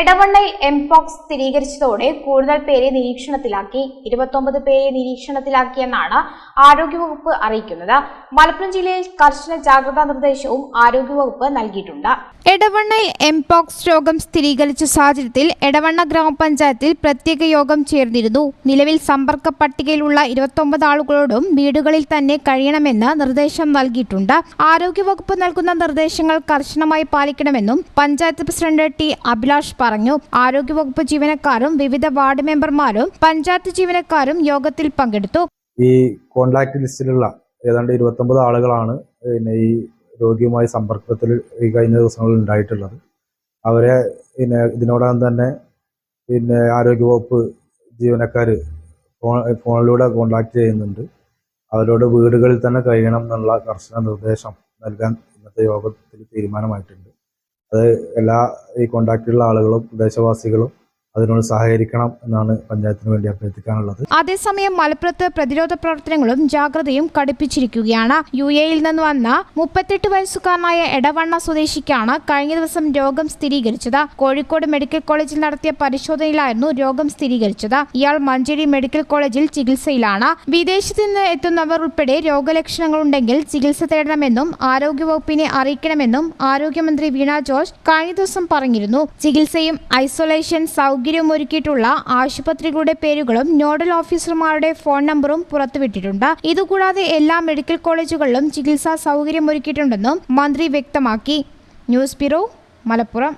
എടവണ്ണയിൽ mpox സ്ഥിരീകരിച്ചതോടെ കൂടുതൽ പേരെ നിരീക്ഷണത്തിലാക്കി ഇരുപത്തൊമ്പത് പേരെ നിരീക്ഷണത്തിലാക്കിയെന്നാണ് ആരോഗ്യവകുപ്പ് അറിയിക്കുന്നത്. മലപ്പുറം ജില്ലയിൽ കർശന ജാഗ്രതാ നിർദ്ദേശവും ആരോഗ്യവകുപ്പ് നൽകിയിട്ടുണ്ട്. എടവണ്ണയിൽ എംപോക്സ് രോഗം സ്ഥിരീകരിച്ച സാഹചര്യത്തിൽ എടവണ്ണ ഗ്രാമപഞ്ചായത്തിൽ പ്രത്യേക യോഗം ചേർന്നിരുന്നു. നിലവിൽ സമ്പർക്ക പട്ടികയിലുള്ള ഇരുപത്തൊമ്പത് ആളുകളോടും വീടുകളിൽ തന്നെ കഴിയണമെന്ന് നിർദ്ദേശം നൽകിയിട്ടുണ്ട്. ആരോഗ്യവകുപ്പ് നൽകുന്ന നിർദ്ദേശങ്ങൾ കർശനമായി പാലിക്കണമെന്നും പഞ്ചായത്ത് പ്രസിഡന്റ് ടി അഭിലാഷ് പറഞ്ഞു. ആരോഗ്യവകുപ്പ് ജീവനക്കാരും വിവിധ വാർഡ് മെമ്പർമാരും പഞ്ചായത്ത് ജീവനക്കാരും യോഗത്തിൽ പങ്കെടുത്തു. ഈ കോൺടാക്ട് ലിസ്റ്റിലുള്ള ഏതാണ്ട് ഇരുപത്തൊമ്പത് ആളുകളാണ് പിന്നെ ഈ രോഗിയുമായി സമ്പർക്കത്തിൽ ഈ കഴിഞ്ഞ ദിവസങ്ങളിൽ ഉണ്ടായിട്ടുള്ളത്. അവരെ പിന്നെ ഇതിനോടകം തന്നെ പിന്നെ ആരോഗ്യവകുപ്പ് ജീവനക്കാർ ഫോൺ ഫോണിലൂടെ കോണ്ടാക്ട് ചെയ്യുന്നുണ്ട്. അവരോട് വീടുകളിൽ തന്നെ കഴിയണം എന്നുള്ള കർശന നിർദ്ദേശം നൽകാൻ ഇന്നത്തെ യോഗത്തിൽ തീരുമാനമായിട്ടുണ്ട്. അത് എല്ലാ ഈ കോണ്ടാക്റ്റിലുള്ള ആളുകളും പ്രദേശവാസികളും അതിനോട് സഹകരിക്കണം എന്നാണ് പഞ്ചായത്തിന് വേണ്ടി അഭ്യർത്ഥിക്കാനുള്ളത്. അതേസമയം മലപ്പുറത്ത് പ്രതിരോധ പ്രവർത്തനങ്ങളും ജാഗ്രതയും കടുപ്പിച്ചിരിക്കുകയാണ്. യു എയിൽ നിന്ന് വന്ന മുപ്പത്തെട്ട് വയസ്സുകാരനായ എടവണ്ണ സ്വദേശിക്കാണ് കഴിഞ്ഞ ദിവസം രോഗം സ്ഥിരീകരിച്ചത്. കോഴിക്കോട് മെഡിക്കൽ കോളേജിൽ നടത്തിയ പരിശോധനയിലായിരുന്നു രോഗം സ്ഥിരീകരിച്ചത്. ഇയാൾ മഞ്ചേരി മെഡിക്കൽ കോളേജിൽ ചികിത്സയിലാണ്. വിദേശത്ത് നിന്ന് എത്തുന്നവർ ഉൾപ്പെടെ രോഗലക്ഷണങ്ങളുണ്ടെങ്കിൽ ചികിത്സ തേടണമെന്നും ആരോഗ്യവകുപ്പിനെ അറിയിക്കണമെന്നും ആരോഗ്യമന്ത്രി വീണ ജോർജ് കഴിഞ്ഞ ദിവസം പറഞ്ഞിരുന്നു. ചികിത്സയും ഐസൊലേഷൻ സൗകര്യവും ഒരുക്കിയിട്ടുള്ള ആശുപത്രികളുടെ പേരുകളും നോഡൽ ഓഫീസർമാരുടെ ഫോൺ നമ്പറും പുറത്തുവിട്ടിട്ടുണ്ട്. ഇതുകൂടാതെ എല്ലാ മെഡിക്കൽ കോളേജുകളിലും ചികിത്സാ സൗകര്യം ഒരുക്കിയിട്ടുണ്ടെന്നും മന്ത്രി വ്യക്തമാക്കി. News bureau Malappuram.